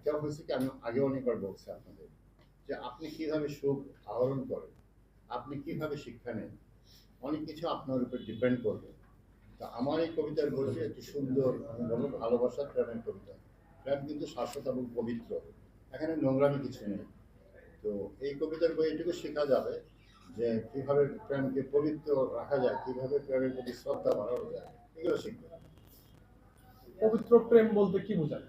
একটা হয়েছে কি, আমি আগে অনেকবার বলছি আপনাদের যে আপনি কীভাবে সুখ আহরণ করেন, আপনি কীভাবে শিক্ষা নেন, অনেক কিছু আপনার উপর ডিপেন্ড করবে। তা আমার এই কবিতার বইটি একটি সুন্দর ভালোবাসার প্রেমের কবিতা। প্রেম কিন্তু শাশ্বত এবং পবিত্র, এখানে নোংরামি কিছু নেই। তো এই কবিতার বই এটুকু শেখা যাবে যে কীভাবে প্রেমকে পবিত্র রাখা যায়, কীভাবে প্রেমের প্রতি শ্রদ্ধা বাড়ানো যায়, এগুলো শিখবে। পবিত্র প্রেম বলতে কি বোঝায়?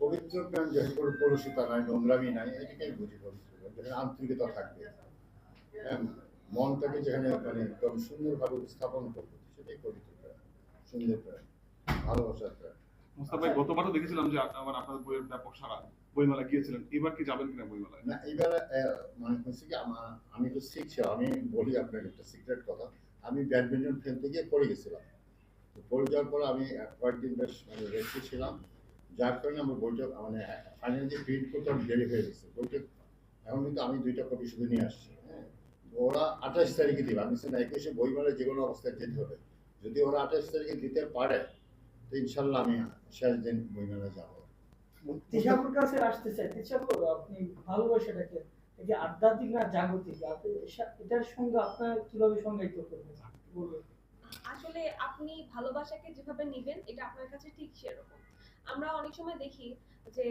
পবিত্র প্রেম যেহেতু কোনো কলুষিতা নাই নোংরামি নাই এটাকেই বুঝি পবিত্র যেখানে আন্তরিকতা থাকবে। হ্যাঁ, মনটাকে যেখানে মানে একদম সুন্দরভাবে উপস্থাপন করবে সেটাই পবিত্র প্রেম সুন্দর প্রেম ভালোবাসার প্রেম গতবারও দেখেছিলাম যে আবার আপনার বইয়ের ব্যাপক সারা বইমেলা গিয়েছিলেন এবার কি যাবেন কিনা বইমেলায়? না এবার মানে হচ্ছে কি আমার আমি তো শিখছি আমি বলি আপনাকে একটা সিক্রেট কথা আমি ব্যাডমিন্টন খেলতে গিয়ে পড়ে গেছিলাম। পড়ে যাওয়ার পর আমি কয়েকদিন বেশ মানে রেস্টে ছিলাম। যার কারণে আমার বইটা মানে ফাইনালি যে প্রিন্ট করতে আমি দেরি হয়ে গেছে। বইটা এখন কিন্তু আমি দুইটা কপি শুধু নিয়ে আসছি হ্যাঁ? ওরা আঠাশ তারিখে দিবে। আমি সেটা একুশে বই মেলায় যে কোনো অবস্থায় যেতে হবে। যদি ওরা আঠাশ তারিখে দিতে পারে তো ইনশাল্লাহ আমি শেষ দিন বই মেলায় যাব তিশাপুর কাছে আসতে চাই। তিশাপুর আপনি ভালোবাসাটাকে এই আধ্যাত্মিক না জাগতিক? এটার সঙ্গে আপনার কীভাবে সংজ্ঞায়িত করবেন? আসলে আপনি ভালোবাসাকে যেভাবে নিবেন এটা আপনার কাছে ঠিক সেরকম। আমরা অনেক সময় দেখি যে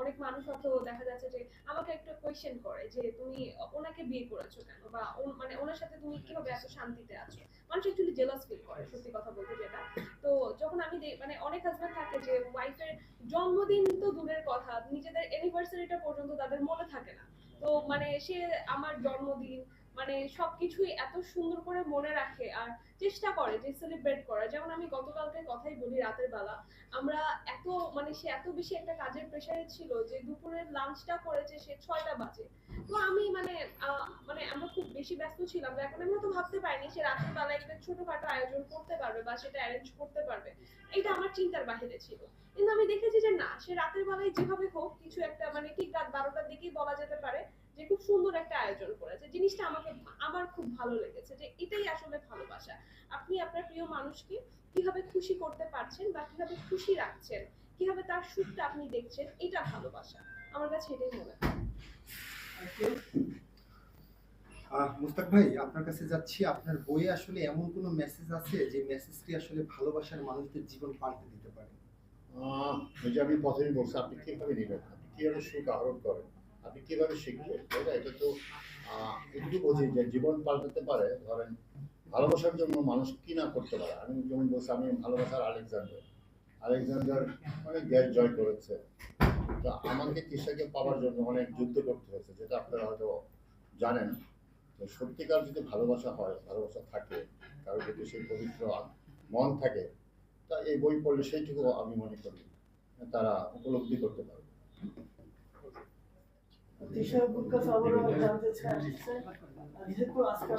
অনেক মানুষ হয়তো দেখা যাচ্ছে যে, আমাকে একটু কোয়েশ্চেন করে যে, তুমি ওনাকে বিয়ে করেছ কেন? বা মানে ওনার সাথে তুমি কীভাবে এত শান্তিতে আছো? মানুষ অ্যাকচুয়ালি জেলাস ফিল করে, সত্যি কথা বলতে যেটা। তো যখন আমি মানে অনেক হাজব্যান্ড থাকে যে ওয়াইফের জন্মদিন তো দূরের কথা, নিজেদের অ্যানিভার্সারিটা পর্যন্ত তাদের মনে থাকে না। তো মানে সে আমার জন্মদিন মানে সবকিছুই এত সুন্দর করে মনে রাখে আর চেষ্টা করে, যে সেলিব্রেট করা। যেমন আমি গতকালকে কথাই বলি, রাতের বেলা। আমরা এত মানে সে এত বেশি একটা কাজের প্রেশারে ছিল যে দুপুরের লাঞ্চটা করেছে সে ছয়টা বাজে। তো আমি মানে মানে আমরা খুব বেশি ব্যস্ত ছিলাম এখন আমি তো ভাবতে পারিনি সে রাতের বেলা একটা ছোটখাটো আয়োজন করতে পারবে বা সেটা অ্যারেঞ্জ করতে পারবে। এটা আমার চিন্তার বাহিরে ছিল। কিন্তু আমি দেখেছি যে না, সে রাতের বেলায় যেভাবে হোক, কিছু একটা মানে ঠিক রাত বারোটার দিকেই বলা যেতে পারে। যে খুব সুন্দর একটা আয়োজন করেছে। জিনিসটা আমাকে আমার খুব ভালো লেগেছে যে এটাই আসলে ভালোবাসা। আপনি আপনার প্রিয় মানুষকে কীভাবে খুশি করতে পারছেন বা কীভাবে খুশি রাখছেন কীভাবে তার সুখটা আপনি দেখছেন এটা ভালোবাসা। আমার কাছে এটাই মনে হয়। আহ, মুস্তাক ভাই আপনার কাছে যাচ্ছি। আপনার বইয়ে আসলে এমন কোনো মেসেজ আছে যে মেসেজটি আসলে ভালোবাসার মানুষদের জীবন পাল্টে দিতে পারে? ওই যে আমি প্রথমেই বলছি আপনি কীভাবে নেবেন? আপনি কীভাবে সুখ আহরণ করেন? আপনি কীভাবে শিখবেন তাই না? এটা তো এটুকু বুঝি যে জীবন পাল্টাতে পারে, ধরেন ভালোবাসার জন্য মানুষ কি না করতে পারে? আমি যেমন বলছি, আমি ভালোবাসার আলেকজান্ডার। আলেকজান্ডার অনেক দেশ জয় করেছে। তো আমাকে তিসাকে পাওয়ার জন্য অনেক যুদ্ধ করতে হয়েছে, যেটা আপনারা হয়তো জানেন। তো সত্যিকার যদি ভালোবাসা হয়, ভালোবাসা থাকে, কারোর প্রতি সেই পবিত্র মন থাকে, তা এই বই পড়লে সেইটুকু আমি মনে করি, তারা উপলব্ধি করতে পারবে। তিশাপুর কাছে আবার জানতে চাই যেহেতু আজকে